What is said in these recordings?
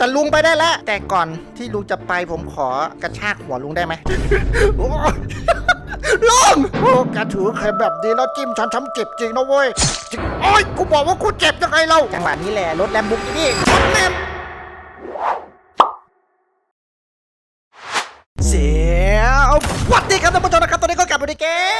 แต่ลุงไปได้แล้ว แต่ก่อนที่ลุงจะไปผมขอกระชากหัวลุงได้ไหม โอ้ยลุงโอ้แกถือเข็มแบบนี้แล้วจิ้มฉันช้ำเจ็บจริงนะเว้ยจริงโอ้ยกูบอกว่ากูเจ็บยังไงเล่าจังหวะนี้แหละรถแลมบุกนี่ชนแม่มเสียสวัสดีครับท่านผู้ชมนะครับตอนนี้ก็กลับมาในเกม I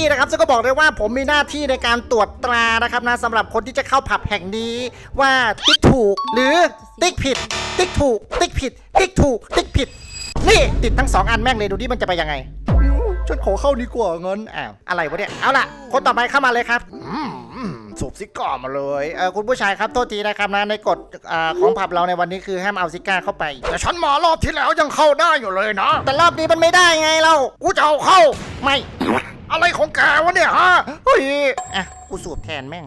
am security นะครับซึ่งก็บอกเลยว่าผมมีหน้าที่ในการตรวจตรานะครับนะสำหรับคนที่จะเข้าผับแห่งนี้ว่าติ๊กถูก หรือติ๊กผิด ติ๊กถูก ติ๊กผิด ติ๊กถูก ติ๊กผิด นี่ติดทั้งสองอันแม่งเลยดูดิมันจะไปยังไงฉันขอเข้าดีกว่างั้นอ้าวอะไรวะเนี่ยเอาล่ะ คนต่อไปเข้ามาเลยครับอืมอืมสูบซิก้ามาเลยเออคุณผู้ชายครับโทษทีนะครับนะในกฎอ่าของผับเราในวันนี้คือห้ามเอาซิก้าเข้าไป แต่ฉันมารอบที่แล้วยังเข้าได้อยู่เลยนะ แต่รอบนี้มันไม่ได้ไงเรา กูจะเอาเข้า ไม่ อะไรของแกวะเนี่ยฮะเฮ้ยอะกูสูบแทนแม่ง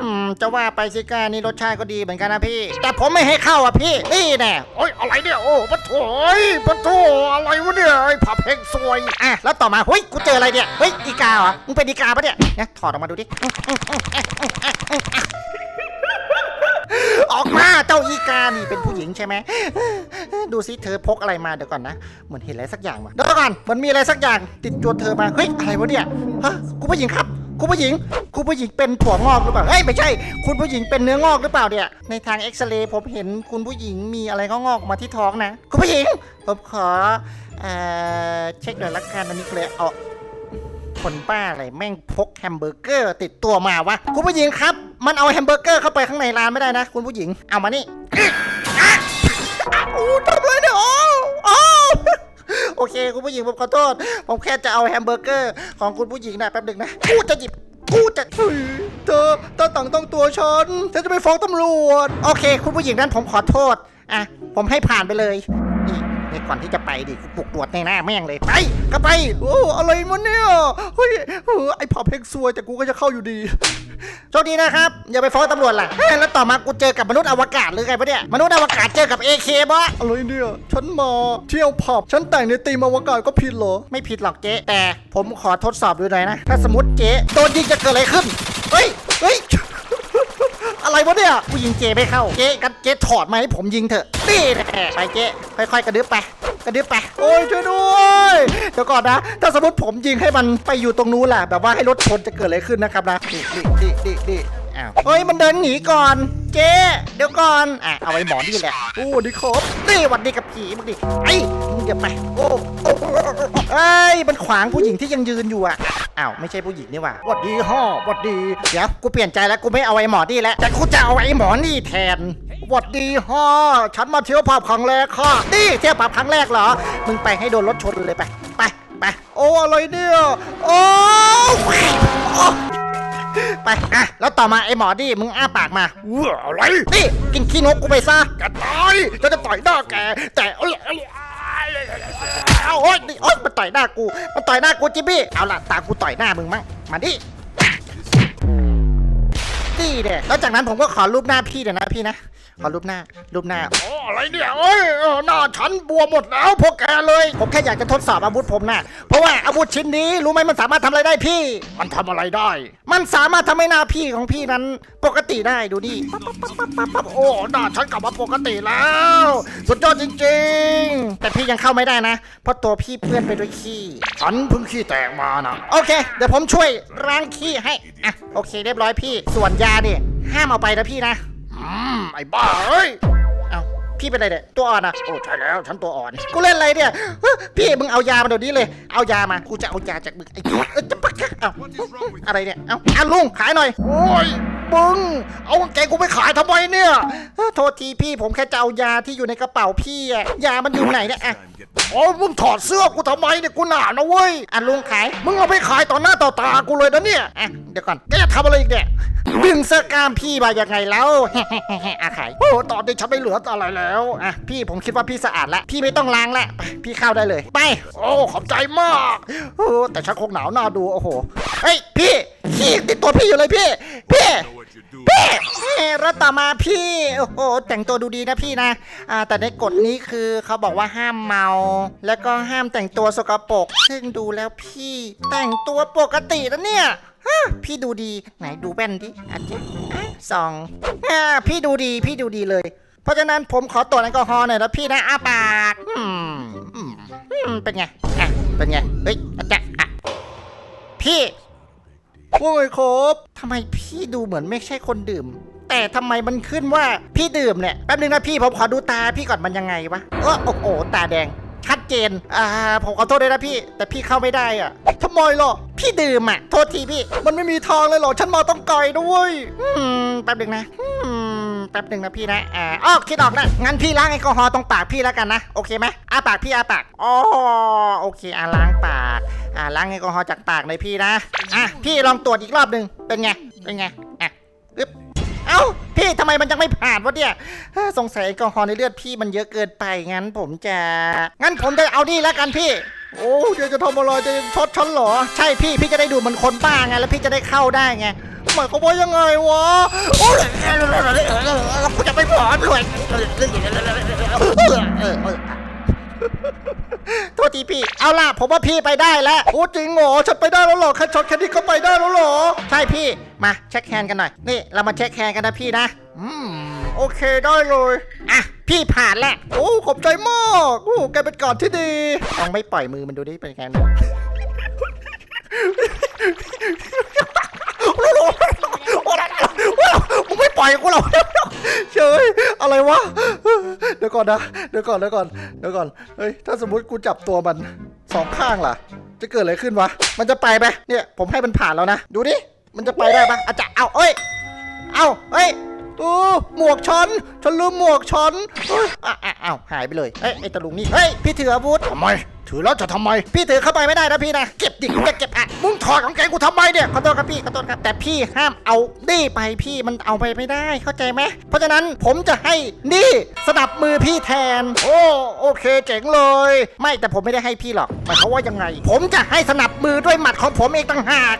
อืมจะว่าไปซิก้านี่รสชาติก็ดีเหมือนกันนะพี่ แต่ผมไม่ให้เข้าอะพี่ นี่แน่โอ้ยอะไรเนี่ย โอ้ปะโถยปะโถอะไรวะเนี่ยไอ้ผับเฮงซวยอะแล้วต่อมาเฮ้ยกูเจออะไรเนี่ยเฮ้ยอีกาเหรอมึงเป็นอีกาปะเนี่ยเนี่ยถอดออกมาดูดิ นี่เป็นผู้หญิงใช่ไหมดูซิเธอพกอะไรมาเดี๋ยวก่อนนะ เหมือนเห็นอะไรสักอย่างมาเดี๋ยวก่อนมันมีอะไรสักอย่างติดตัวเธอมาเฮ้ยอะไรวะเนี่ยฮะคุณผู้หญิงครับคุณผู้หญิง คุณผู้หญิงเป็นถั่วงอกหรือเปล่า เฮ้ยไม่ใช่ คุณผู้หญิงเป็นเนื้องอกหรือเปล่าเนี่ย ในทางเอ็กซเรย์ผมเห็นคุณผู้หญิงมีอะไรก็งอกออกมาที่ท้องนะ คุณผู้หญิง ผมขอเอ่อเช็คหน่อยละกันอันนี้เลยเอาคนบ้าอะไรแม่งพกแฮมเบอร์เกอร์ติดตัวมาวะ คุณผู้หญิงครับ มันเอาแฮมเบอร์เกอร์เข้าไปข้างในร้านไม่ได้นะ คุณผู้หญิง เอามานี่อู้ทำเลยเนี่ยโอ้โอ้โอเค คุณผู้หญิงผมขอโทษ ผมแค่จะเอาแฮมเบอร์เกอร์ของคุณผู้หญิงนะแป๊บหนึงนะกูจะหยิบกูจะเฮ้ยเธอเธอต่างต้องตัวฉันฉันจะไปฟ้องตำรวจ โอเค คุณผู้หญิงนั้นผมขอโทษ อะ ผมให้ผ่านไปเลย ก่อนที่จะไปดิกูปลุกตรวจในหน้าแม่งเลยไปก็ไปโอ้อะไรมันเนี่ยเฮ้ยไอ้ผับเพกซวยแต่กูก็จะเข้าอยู่ดีโชคดีนะครับอย่าไปฟ้องตำรวจล่ะแล้วต่อมากูเจอกับมนุษย์อวกาศหรือไงปะเนี่ยมนุษย์อวกาศเจอกับ AK บะอะไรเนี่ยฉันมาเที่ยวผับฉันแต่งในตีมอวกาศก็ผิดเหรอ ไม่ผิดหรอกเจ๊แต่ผมขอทดสอบดูหน่อยนะ ถ้าสมมติเจ๊โดนยิงจะเกิดอะไรขึ้นเฮ้ยเฮ้ย ยผู้ยิงเจไม่เข้า เจกันเจถอดมาให้ผมยิงเถอะนี่แหละไปเจค่อยๆ กระดึ๊บไป กระดึ๊บไป โอ้ยช่วยด้วยเดี๋ยวก่อนนะ ถ้าสมมติผมยิงให้มันไปอยู่ตรงนู้นแหละแบบว่าให้รถชนจะเกิดอะไรขึ้นนะครับนะดิดิดิดิดิอ้าวเฮ้ยมันเดินหนีก่อน เจ๊เดี๋ยวก่อนอะเอาไว้หมอนี่แหละโอ้ดีครับนี่หวัดดีกับผีมึงดิไอ้มึงอย่าไปโอ้โอ้โอ้โอ้โอ้เอ้ยมันขวางผู้หญิงที่ยังยืนอยู่อะ อ้าวไม่ใช่ผู้หญิงนี่หว่าหวัดดีฮ่อหวัดดี เดี๋ยวกูเปลี่ยนใจแล้วกูไม่เอาไอ้หมอนี่แล้วแต่กูจะเอาไอ้หมอนี่แทนหวัดดีฮ่อฉันมาเที่ยวผับครั้งแรกค่ะนี่เที่ยวผับครั้งแรกเหรอ มึงไปให้โดนรถชนเลยไป ไปไปโอ้อะไรเนี่ยโอ้โอ้ไปอะแล้วต่อมาไอ้หมอนี่มึงอ้าปากมาเว้ออะไรนี่กินขี้นกกูไปซะแกตายฉันจะต่อยหน้าแกแต่ โอ๊ยนี่โอ๊ยมันต่อยหน้ากู มันต่อยหน้ากูจิบบี้ เอาล่ะตากูต่อยหน้ามึงมั้ง มาดินี่เด้แล้วจากนั้นผมก็ขอรูปหน้าพี่เดี๋ยวนะพี่นะ ขอรูปหน้ารูปหน้าโอ้อะไรเนี่ยเอ้ยเออหน้าฉันบวมหมดแล้วพวกแกเลย ผมแค่อยากจะทดสอบอาวุธผมนะเพราะว่าอาวุธชิ้นนี้รู้ไหมมันสามารถทำอะไรได้พี่ มันทำอะไรได้ มันสามารถทำให้หน้าพี่ของพี่นั้นปกติได้ดูดิปั๊บปั๊บปั๊บปั๊บปั๊บปั๊บโอ้หน้าฉันกลับมาปกติแล้ว สุดยอดจริงๆ แต่พี่ยังเข้าไม่ได้นะ เพราะตัวพี่เปื้อนไปด้วยขี้ฉันเพิ่งขี้แตกมานะโอเค เดี๋ยวผมช่วยล้างขี้ให้อะโอเค เรียบร้อยพี่ส่วนยาเนี่ยห้ามเอาไปนะพี่นะ อืมไอ้บ้าเอ้ยเอาพี่เป็นไรเนี่ยตัวอ่อนอะโอ้ใช่แล้วฉันตัวอ่อน กูเล่นอะไรเนี่ยเฮ้ยพี่มึงเอายามาเดี๋ยวนี้เลย เอายามา กูจะเอายาจากมึงไอ้เอ้ยจะปักกเอ้าอะไรเนี่ย เอ้าเอาลุงขายหน่อย โอ้ย มึง เอากางเกงกูไปขายทำไมเนี่ยเอ้อโทษทีพี่ผมแค่จะเอายาที่อยู่ในกระเป๋าพี่อะยามันอยู่ไหนเนี่ยอะโอ้มึงถอดเสื้อกูทำไมเนี่ยกูหนานะเว้ยอะลุงขาย มึงเอาไปขายต่อหน้าต่อตากูเลยนะเนี่ยอะเดี๋ยวก่อนแกจะทำอะไรอีกเนี่ยดึงเสื้อกล้ามพี่มายังไงแล้ว อะขายโอ้ตอนนี้ฉันไม่เหลืออะไรแล้วอะพี่ผมคิดว่าพี่สะอาดแล้วพี่ไม่ต้องล้างแล้วไปพี่เข้าได้เลยไป โอ้ขอบใจมากโอ้แต่ฉันคงหนาวหน้าดูโอ้โหเฮ้ยพี่ขี้ติดตัวพี่อยู่เลยพี่พี่ พี่เอ้ยแล้วต่อมาพี่ โอ้โห แต่งตัวดูดีนะพี่นะอ่าแต่ในกฎนี้คือเขาบอกว่าห้ามเมา แล้วก็ห้ามแต่งตัวสกปรกซึ่งดูแล้วพี่ แต่งตัวปกตินะเนี่ยฮะพี่ดูดีไหนดูแว่นดิอาจารย์อะสองอ่าพี่ดูดีพี่ดูดีเลย เพราะฉะนั้นผมขอตรวจแอลกอฮอล์หน่อยนะพี่นะอ้าปากอืมอืมอืมเป็นไงอะเป็นไงเฮ้ยอาจารย์อะพี่ ว่าไงครับทำไมพี่ดูเหมือนไม่ใช่คนดื่ม แต่ทำไมมันขึ้นว่าพี่ดื่มเนี่ยแป๊บนึงนะพี่ผมขอดูตาพี่ก่อนมันยังไงวะเออโอ้โหตาแดงชัดเจน อ่า ผมขอโทษด้วยนะพี่ แต่พี่เข้าไม่ได้อะทำไมหรอ พี่ดื่มอะ โทษทีพี่ มันไม่มีทางเลยเหรอ ฉันมาต้องไกลด้วย อืม แป๊บนึงนะ อืม แป๊บนึงนะพี่นะอ่าอ๋อคิดออกนะงั้นพี่ล้างแอลกอฮอล์ตรงปากพี่แล้วกันนะโอเคไหมอาปากพี่อาปากอ๋อโอเคอ่าล้างปากอ่าล้างแอลกอฮอล์จากปากเลยพี่นะอะพี่ลองตรวจอีกรอบหนึ่งเป็นไงเป็นไงอะอึ๊บเอ้าพี่ทำไมมันยังไม่ผ่านวะเนี่ยสงสัยแอลกอฮอล์ในเลือดพี่มันเยอะเกินไปงั้น ผมจะงั้นผมจะเอานี่แล้วกันพี่โอ้เดี๋ยวจะทำอะไรจะช็อตฉันหรอ ใช่พี่พี่จะได้ดูเหมันคนบ้าไงแล้วพี่จะได้เข้าได้ไง หมายความว่ายังไงวะโอ้ยกูจะไปผอมรวยโทษทีพี่ เอาล่ะ ผมว่าพี่ไปได้แล้วโอ้จริงเหรอฉันไปได้แล้วเหรอแค่ช็อตแค่นี้ก็ไปได้แล้วเหรอ ใช่พี่ มาเช็คแฮนด์กันหน่อย นี่เรามาเช็คแฮนด์กันนะพี่นะ อืม โอเคได้เลย อะพี่ผ่านแล้ว โอ้ขอบใจมาก โอ้แกเป็นกาดที่ดีลองไม่ปล่อยมือมันดูดิเป็นไง เนี่ยมึงไม่ปล่อยกูหรอกเฉยอะไรวะ เดี๋ยวก่อนนะ เดี๋ยวก่อน เดี๋ยวก่อน เดี๋ยวก่อน เฮ้ย ถ้าสมมติกูจับตัวมันสองข้างล่ะ จะเกิดอะไรขึ้นวะ มันจะไปไหมเนี่ย ผมให้มันผ่านแล้วนะ ดูดิ มันจะไปได้ปะอาจจะเอาเอ้ย เอาเอ้ย โอ้หมวกฉัน ฉันลืมหมวกฉันเอ้ยอะอะอ้าวหายไปเลยเอ้ยไอ้ตะลุงนี่ เฮ้ย พี่ถืออาวุธ ทำไม ถือแล้วจะทำไม พี่ถือเข้าไปไม่ได้นะพี่นะ เก็บดิผมจะเก็บอะ มึงถอดกางเกงกูทำไมเนี่ย ขอโทษครับพี่ขอโทษครับ แต่พี่ห้ามเอานี่ไปพี่มันเอาไปไม่ได้เข้าใจไหม เพราะฉะนั้นผมจะให้นี่สนับมือพี่แทน โอ้โอเคเจ๋งเลย ไม่แต่ผมไม่ได้ให้พี่หรอกหมายความว่ายังไง ผมจะให้สนับมือด้วยหมัดของผมเองต่างหาก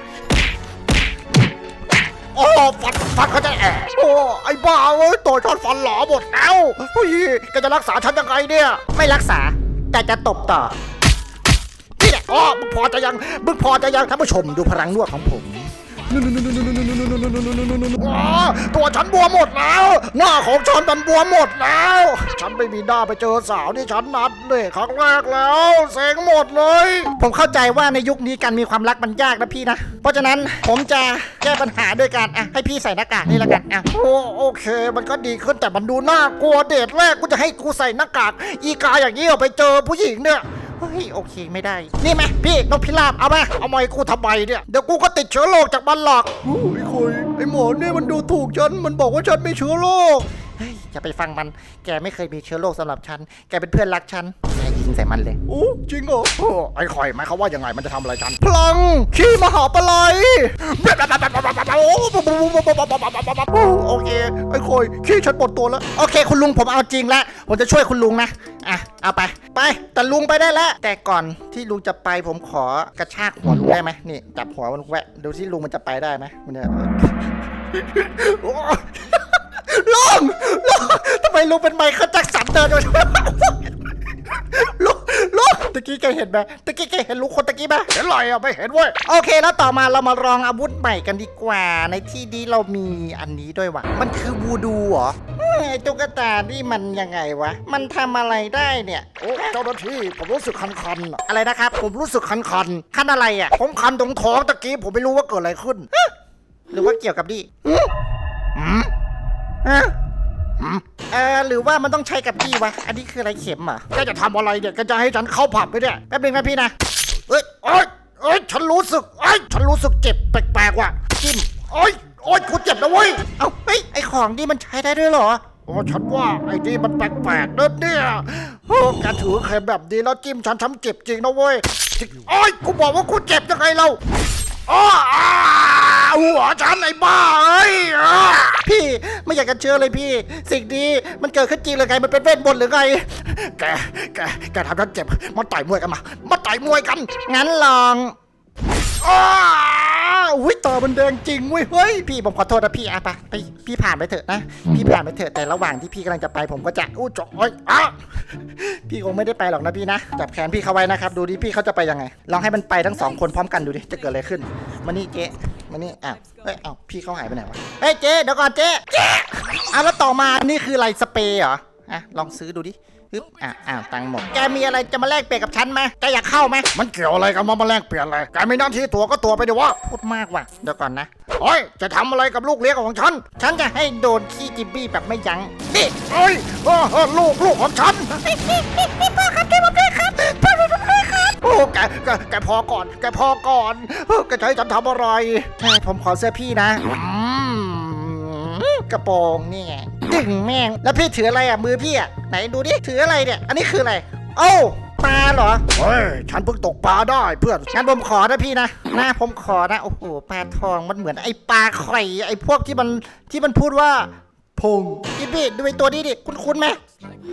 โอ้ฟันฟันเขาจะแอะโอ้ไอ้บ้าเอ้ยต่อยฉันฟันหลอหมดแล้วเฮ้ยแกจะรักษาฉันยังไงเนี่ย ไม่รักษา แต่จะตบต่อนี่แหละอ๋อมึงพอจะยังมึงพอจะยังท่านผู้ชมดูพลังนวดของผม อ๋อตัวฉันบัวหมดแล้ว หน้าของฉันมันบัวหมดแล้ว ฉันไม่มีหน้าไปเจอสาวที่ฉันนัดเลยครั้งแรกแล้วเซ็งหมดเลย ผมเข้าใจว่าในยุคนี้การมีความรักมันยากนะพี่นะ เพราะฉะนั้นผมจะแก้ปัญหาด้วยการอะให้พี่ใส่หน้ากากนี่ล้วกันอะโอ้โอเค มันก็ดีขึ้นแต่มันดูน่ากลัวเดทแรกกูจะให้กูใส่หน้ากาก อีกาอย่างนี้เอาไปเจอผู้หญิงเนี่ย เฮ้ยโอเคไม่ได้ นี่ไหมพี่นกพิราบเอามาเอาไมาให้กูทำไมเนี่ยเดี๋ยวกูก็ติดเชื้อโรคจากมันหรอกโอ้ยคุยไอหมอนี่มันดูถูกฉันมันบอกว่าฉันมีเชื้อโรคเฮ้ยอย่าไปฟังมัน แกไม่เคยมีเชื้อโรคสำหรับฉัน แกเป็นเพื่อนรักฉันแกยิงใส่มันเลย โอ้จริงเหรอโอ้ไอ้คอยหมายเขามว่ายังไงมันจะทำอะไรฉัน พลัง ขี้มหาปลัยโอเค ไอ้คอย ขี้ฉันปวดตัวแล้ว โอเค คุณลุงผมเอาจริงแล้ว ผมจะช่วยคุณลุงนะ อะ เอาไป ไปแต่ลุงไปได้แล้ว แต่ก่อนที่ลุงจะไปผมขอกระชากหัวลุงได้ไหมนี่จับหัวมันแวะดูที่ลุงมันจะไปได้ไหมมันเนี่ยลุงลุงทำไมลุงเป็นไมเคิลแจ็คสันเดินอยู่ ลุงลุงตะกี้แกเห็นไหมตะกี้แกเห็นลุงคนตะกี้ไหมเห็นไรอะไม่เห็นเว้ยโอเค แล้วต่อมาเรามาลองอาวุธใหม่กันดีกว่า ในที่นี้เรามีอันนี้ด้วยวะมันคือวูดูเหรออืมไอ้ตุ๊กตานี่มันยังไงวะ มันทำอะไรได้เนี่ย โอ้เจ้าหน้าที่ผมรู้สึกคันๆอะอะไรนะครับ ผมรู้สึกคันขั้นอะไรอะๆผมคันตรงท้องตะกี้ผมไม่รู้ว่าเกิดอะไรขึ้นหรือว่าเกี่ยวกับดีหืมฮะหืม เออหรือว่ามันต้องใช้กับดีวะ อันนี้คืออะไรเข็มเหรอแกจะทำอะไรเนี่ยแกจะให้ฉันเข้าผับไหมเนี่ยแป๊บนึงนะพี่นะเอ้ยเอ้ยเอ้ยฉันรู้สึกเอ้ยฉันรู้สึกเจ็บแปลกๆว่ะจิ้มเอ้ยเอ้ยกูเจ็บนะเว้ยเอ้าเฮ้ยไอของนี่มันใช้ได้ด้วยเหรอโอ้ฉันว่าไอ้นี่มันแปลกๆเด้อเนี่ยโอ้แกถือเข็มแบบนี้แล้วจิ้มฉันช้ำเจ็บจริงนะเว้ยโอ้ยกูบอกว่ากูเจ็บยังไงเรา อ้ออ้าหัวฉันไอ้บ้าเอ้ยอ้าพี่ไม่อยากจะเชื่อเลยพี่ สิ่งนี้มันเกิดขึ้นจริงหรือไงมันเป็นเวทมนต์หรือไง แกแกแกทำฉันเจ็บมาต่อยมวยกันมามาต่อยมวยกัน งั้นลองอ้า อุ้ยตามันแดงจริงเว้ยเฮ้ยพี่ผมขอโทษนะพี่อะไปไปพี่ผ่านไปเถอะนะพี่ผ่านไปเถอะแต่ระหว่างที่พี่กำลังจะไปผมก็จะอู้จอยอ้าพี่คงไม่ได้ไปหรอกนะพี่นะจับแขนพี่เขาไว้นะครับ ดูดิพี่เขาจะไปยังไงลองให้มันไปทั้งสองคนพร้อมกันดูดิจะเกิดอะไรขึ้นมานี่เจ๊มานี่อ้าวเฮ้ยเอ้าพี่เขาหายไปไหนวะเฮ้ยเจ๊เดี๋ยวก่อนเจ๊เจ๊อะแล้วต่อมานี่คืออะไรสเปรย์เหรออะลองซื้อดูดิ ฮึบอะอ้าวตังค์หมด แกมีอะไรจะมาแลกเปลี่ยนกับฉันไหมแกอยากเข้าไหมมันเกี่ยวอะไรกับมาแมลงเปลี่ยนอะไรแกมีหน้าที่ตัวก็ตัวไปดิวะพูดมากว่ะเดี๋ยวก่อนนะเฮ้ยจะทำอะไรกับลูกเลี้ยงของฉัน ฉันจะให้โดนขี้จิบบี้แบบไม่ยั้งนี่เฮ้ยเออเออลูกลูกของฉัน พ่อครับช่วยผมด้วยครับพ่อช่วยผมด้วยครับ โอ้แกแกแกพอก่อน แกพอก่อนเออแกจะให้ฉันทำอะไรใช่ผมขอเสื้อพี่นะอืมกระโปรงนี่ไง ดึงแม่ง แล้วพี่ถืออะไรอะมือพี่อะไหนดูดิถืออะไรเนี่ย อันนี้คืออะไรโอ้าปลาเหรอ เฮ้ย ฉันเพิ่งตกปลาได้เพื่อน งั้นผมขอนะพี่นะนะผมขอนะ โอ้โห ปลาทองมันเหมือนไอ้ปลาไข่ไอ้พวกที่มันที่มันพูดว่าพงจิบบี้ดูไอ้ตัวนี้ดิ คุณคุณไหม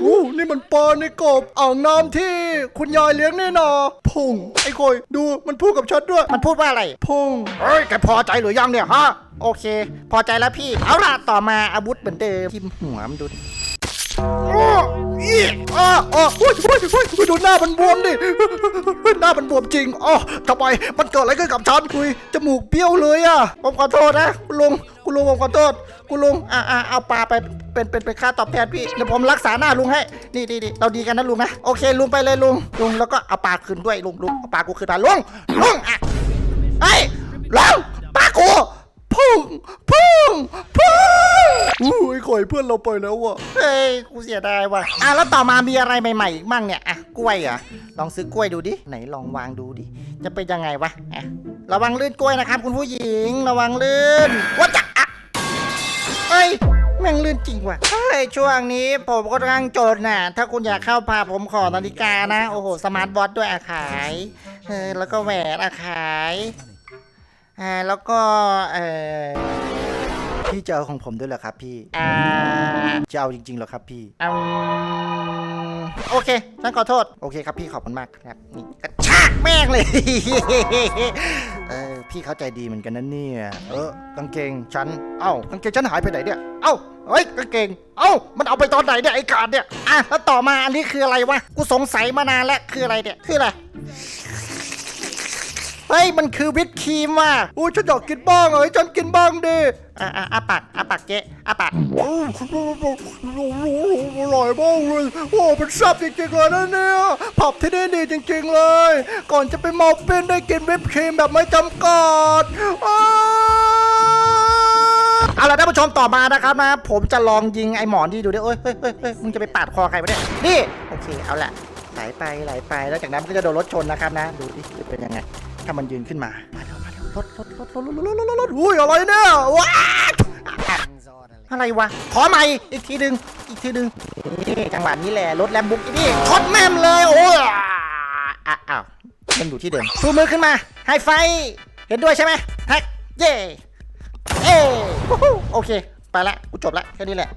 อู้นี่มันปลาในกบอ่างน้ำที่คุณยายเลี้ยงนี่นาพงไอ้คอยดูมันพูดกับฉันด้วย มันพูดว่าอะไร พงเฮ้ยแกพอใจหรือยังเนี่ยฮะ โอเค พอใจแล้วพี่ เอาล่ะต่อมาอาวุธเหมือนเดิมทิมหัวมันดูโอ้อีอ้ออ้อโอ้ยโอ้ยโอ้ยดูหน้ามันบวมดิ หน้ามันบวมจริงอ๋อทำไมมันเกิดอะไรขึ้นกับฉันคุยจมูกเบี้ยวเลยอะผมขอโทษนะลุง คุณลุงผมขอโทษคุณลุงอ่าอ่าเอาปลาไปเป็นเป็นเป็นค่าตอบแทนพี่เดี๋ยวผมรักษาหน้าลุงให้นี่นี่นี่เราดีกันนะลุงนะโอเคลุงไปเลยลุงลุงแล้วก็เอาปลาคืนด้วยลุงลุงเอาปลากูคืนมาลุงลุงอะเฮ้ยลุงปลากูพุ่งพุ่งพุ่งอู้ไอ้คอยเพื่อนเราไปแล้วอะเฮ้ยกูเสียดายว่ะอะแล้วต่อมามีอะไรใหม่ๆอีกมั่งเนี่ยอะกล้วยเหรอลองซื้อกล้วยดูดิไหนลองวางดูดิจะเป็นยังไงวะอะระวังลื่นกล้วยนะครับ คุณผู้หญิงระวังลื่นว่าจะ อะเอ้ยแม่งลื่นจริงว่ะเฮ้ยช่วงนี้ผมก็กำลังโจทย์น่ะ ถ้าคุณอยากเข้าพาผมขอนาฬิกานะ โอ้โห สมาร์ทวอทด้วยอะขายเออแล้วก็แหวนอะขายอ่าแล้วก็เออพี่จะเอาของผมด้วยเหรอครับพี่ อ่าจะเอาจริงๆเหรอครับพี่ อืมโอเคฉันขอโทษ โอเคครับพี่ขอบคุณมากครับนี่กระชาก แม่งเลย เออพี่เข้าใจดีเหมือนกันนะเนี่ย เออกางเกงฉัน เอ้ากางเกงฉันหายไปไหนเนี่ย เอ้าเฮ้ยกางเกง เอ้ามันเอาไปตอนไหนเนี่ยไอ้การเนี่ย อะแล้วต่อมาอันนี้คืออะไรวะ กูสงสัยมานานแล้วคืออะไรเนี่ย คืออะไร เฮ้ยมันคือวิปครีมว่ะอุ้ยฉันอยากกินบ้างเอ้ยฉันกินบ้างดิอะอะอาปากอาปากเจ๊อาปากโอ้โหอร่อยมากเลยโอ้เป็นแซ่บจริงๆเลยนะเนี่ยผับที่นี่ดีจริง ๆเลย ก่อนจะไปมอลเป็นได้กินวิปครีมแบบไม่จำกัดอ้าวเอาล่ะท่านผู้ชมต่อมานะครับนะ ผมจะลองยิงไอ้หมอนที่ดูดิเอ้ยเฮ้ยเฮ้ยเฮ้ยมึงจะไปปาดคอใครวะเนี่ยนี่โอเคเอาละไหลไปไหลไปแล้วจากนั้นมันก็จะโดนรถชนนะครับนะ ดูดิจะเป็นยังไง ถ้ามันยืนขึ้นมา มาเร็วมาเร็วรถรถรถรถรถรถรถรถรถอุ้ยอะไรเนี่ยว้าอะอะไรวะ ขอใหม่อีกทีหนึ่งอีกทีหนึ่งนี่จังหวะนี้แหละรถแลมบุกอีนี่ชนแม่มเลยโอ้ยอ้าวยังอยู่ที่เดิมชูมือขึ้นมาไฮไฟ เห็นด้วยใช่ไหมแฮกเย่เอ้โอเค ไปละกูจบละแค่นี้แหละ